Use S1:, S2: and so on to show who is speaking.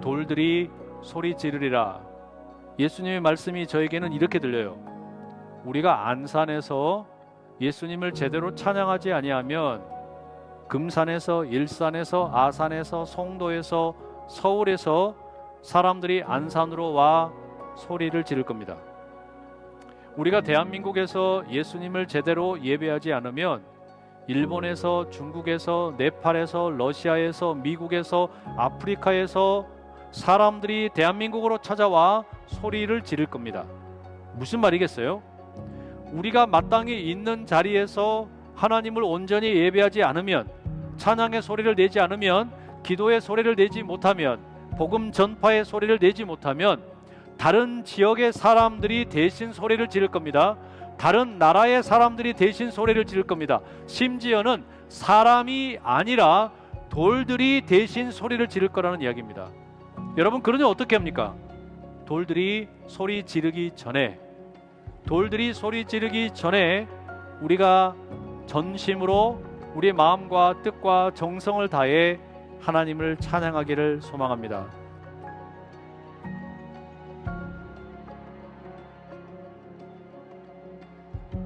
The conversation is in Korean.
S1: 돌들이 소리 지르리라. 예수님의 말씀이 저에게는 이렇게 들려요. 우리가 안산에서 예수님을 제대로 찬양하지 아니하면 금산에서 일산에서 아산에서 송도에서 서울에서 사람들이 안산으로 와 소리를 지를 겁니다. 우리가 대한민국에서 예수님을 제대로 예배하지 않으면 일본에서 중국에서 네팔에서 러시아에서 미국에서 아프리카에서 사람들이 대한민국으로 찾아와 소리를 지를 겁니다. 무슨 말이겠어요? 우리가 마땅히 있는 자리에서 하나님을 온전히 예배하지 않으면 찬양의 소리를 내지 않으면 기도의 소리를 내지 못하면 복음 전파의 소리를 내지 못하면 다른 지역의 사람들이 대신 소리를 지를 겁니다. 다른 나라의 사람들이 대신 소리를 지를 겁니다. 심지어는 사람이 아니라 돌들이 대신 소리를 지를 거라는 이야기입니다. 여러분 그러니 어떻게 합니까? 돌들이 소리 지르기 전에 돌들이 소리 지르기 전에 우리가 전심으로 우리의 마음과 뜻과 정성을 다해 하나님을 찬양하기를 소망합니다.